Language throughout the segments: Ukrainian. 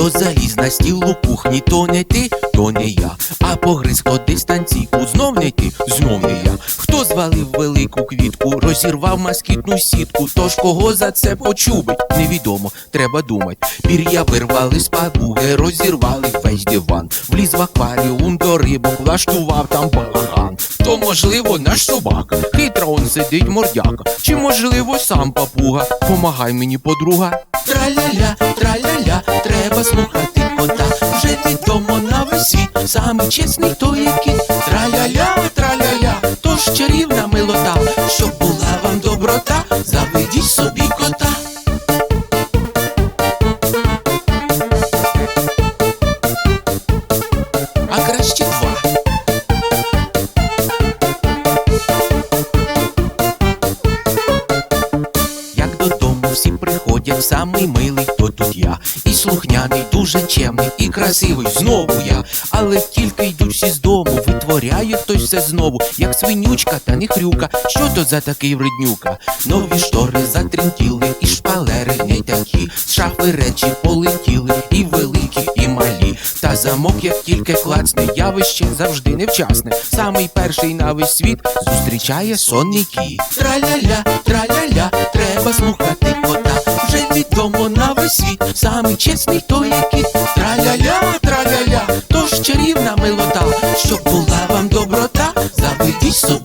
Хто заліз на стіл у кухні, то не ти, то не я. А погриз хто дистанційку, знов не ти, знов не я. Хто звалив велику квітку, розірвав москітну сітку. Тож кого за це почубить, невідомо, треба думать. Пір'я вирвали з пагуги, розірвали весь диван. Вліз в акваріум до рибок, влаштував там балаган. То можливо наш собака, хитро он сидить мордяка. Чи можливо сам папуга? Помагай мені, подруга. Траля-ля, треба слухати кота. Вже відомо на весь саме чесний той який. Траля-ля, траля-ля, то ж чарівна милота. Щоб була вам доброта, заведіть собі кота. А краще два. Приходять, самий милий, то тут я. І слухняний, дуже чемний, і красивий, знову я. Але тільки йдуть всі з дому, витворяє хтось все знову, як свинючка та не хрюка. Що то за такий вреднюка? Нові штори затринтіли, і шпалери не такі. З шафи речі полетіли, і великі, і малі. Та замок, як тільки клацне, явище завжди невчасне. Самий перший на весь світ зустрічає сонний кіт. Траля-ля, траля-ля, треба слухати самий чесний той який. Траля-ля, траля-ля, то ж чарівна милота. Щоб була вам доброта, заведіть собі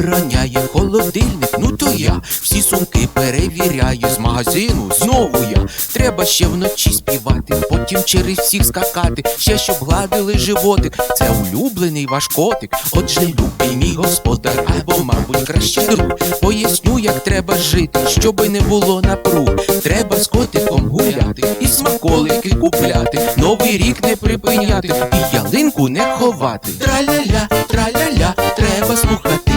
охороняє, холодильник, ну то я. Всі сумки перевіряю з магазину, знову я. Треба ще вночі співати, потім через всіх скакати, ще щоб гладили животик. Це улюблений ваш котик. Отже, любий мій господар, або, мабуть, краще друг. Поясню, як треба жити, щоби не було напруг. Треба з котиком гуляти і смаколики купляти. Новий рік не припиняти і ялинку не ховати. Траля-ля, траля-ля, треба слухати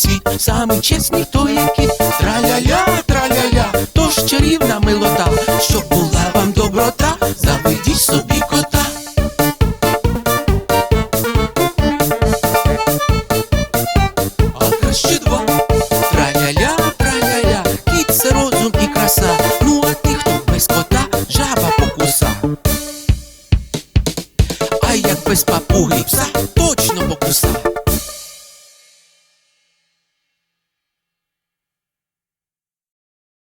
світ, самий чесний той, який траля-ля, траля-ля, то ж чарівна милота, щоб була вам доброта, заведіть собі кота. А краще два траля-ля, траля-ля, кіт це розум і краса. Ну а ти, хто без кота, жаба покуса. А як без папуги пса.